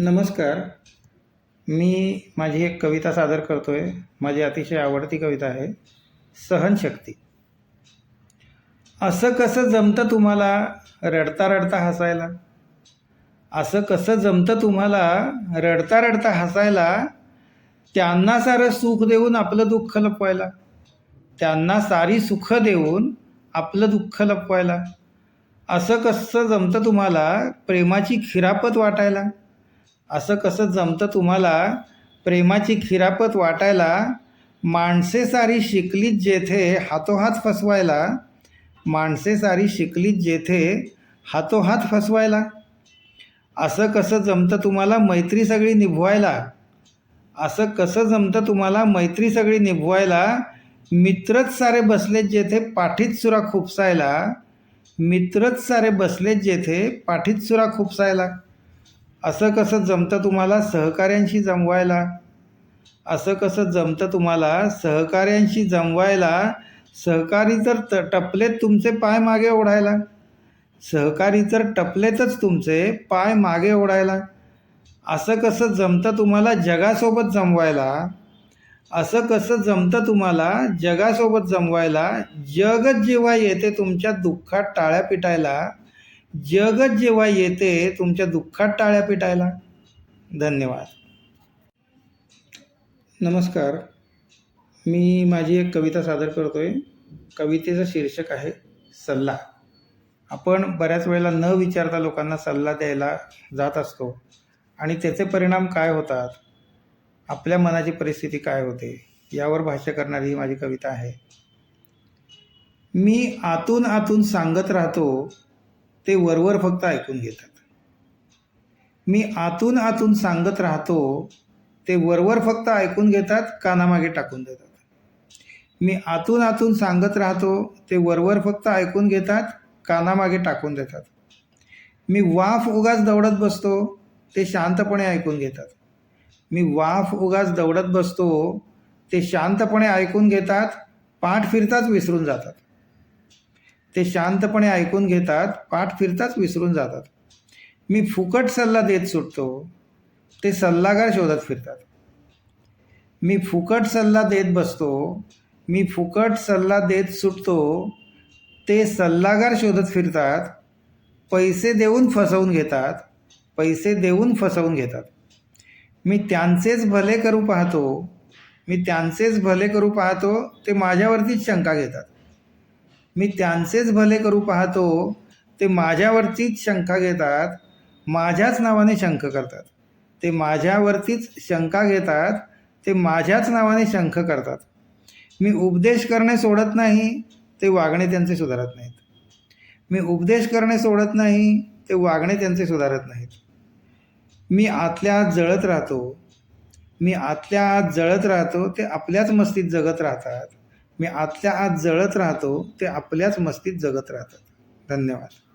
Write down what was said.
नमस्कार. मी माझी एक कविता सादर करतो आहे माझी अतिशय आवडती कविता आहे. सहनशक्ती. असं कसं जमतं तुम्हाला रडता रडता हसायला? असं कसं जमतं तुम्हाला रडता रडता हसायला? त्यांना सारं सुख देऊन आपलं दुःख लपवायला. त्यांना सारी सुख देऊन आपलं दुःख लपवायला. असं कसं जमतं तुम्हाला प्रेमाची खिरापत वाटायला? असं कसं जमतं तुम्हाला? प्रेमाची खिरापत वाटायला माणसे सारी शिकलीत जेथे हातोहात फसवायला. माणसे सारी शिकलीत जेथे हातोहात फसवायला. असं कसं जमतं तुम्हाला मैत्री सगळी निभवायला? असं कसं जमतं तुम्हाला मैत्री सगळी निभवायला? मित्रच सारे बसलेत जेथे पाठीत सुरा खुपसायला. मित्रच सारे बसलेत जेथे पाठीत सुरा खुपसायला. असं कसं जमतं तुम्हाला सहकाऱ्यांशी जमवायला? असं कसं जमतं तुम्हाला सहकाऱ्यांशी जमवायला? सहकारी तर त टपलेत तुमचे पाय मागे ओढायला? सहकारी तर टपलेतच तुमचे पाय मागे ओढायला? असं कसं जमतं तुम्हाला जगासोबत जमवायला? असं कसं जमतं तुम्हाला जगासोबत जमवायला? जगच जेव्हा येते तुमच्या दुःखात टाळ्या पिटायला जगच जेव्हा येते तुमच्या दुःखात टाळ्या पिटायला. धन्यवाद. नमस्कार. मी माझी एक कविता सादर करतो आहे कवितेचं शीर्षक आहे सल्ला. आपण बऱ्याच वेळेला न विचारता लोकांना सल्ला द्यायला जात असतो. आणि त्याचे परिणाम काय होतात? आपल्या मनाची परिस्थिती काय होते? यावर भाष्य करणारी ही माझी कविता आहे. मी आतून आतून सांगत राहतो ते वरवर फक्त ऐकून घेतात. मी आतून आतून सांगत राहतो ते वरवर फक्त ऐकून घेतात कानामागे टाकून देतात. मी आतून आतून सांगत राहतो ते वरवर फक्त ऐकून घेतात कानामागे टाकून देतात. मी वाफ उगाच दौडत बसतो ते शांतपणे ऐकून घेतात. मी वाफ उगाच दौडत बसतो ते शांतपणे ऐकून घेतात पाठ फिरताच विसरून जातात. ते शांतपणे ऐकून घेतात पाठ फिरताच विसरून जातात. मी फुकट सल्ला देत सुटतो ते सल्लागार शोधत फिरतात. मी फुकट सल्ला देत बसतो मी फुकट सल्ला देत सुटतो ते सल्लागार शोधत फिरतात पैसे देऊन फसवून घेतात पैसे देऊन फसवून घेतात. मी त्यांचेच भले करू पाहतो मी त्यांचेच भले करू पाहतो ते माझ्यावरतीच शंका घेतात. मी त्यांचेच भले करू पाहतो ते माझ्यावरतीच शंका घेतात माझ्याच नावाने शंख करतात. ते माझ्यावरतीच शंका घेतात ते माझ्याच नावाने शंख करतात. मी उपदेश करणे सोडत नाही ते वागणे त्यांचे सुधारत नाहीत. मी उपदेश करणे सोडत नाही ते वागणे त्यांचे सुधारत नाहीत. मी आतल्या आत जळत राहतो मी आतल्या आत जळत राहतो ते आपल्याच मस्तीत जगत राहतात. मी आतल्या आत जळत राहतो ते आपल्याच मस्तीत जगत राहतात. धन्यवाद.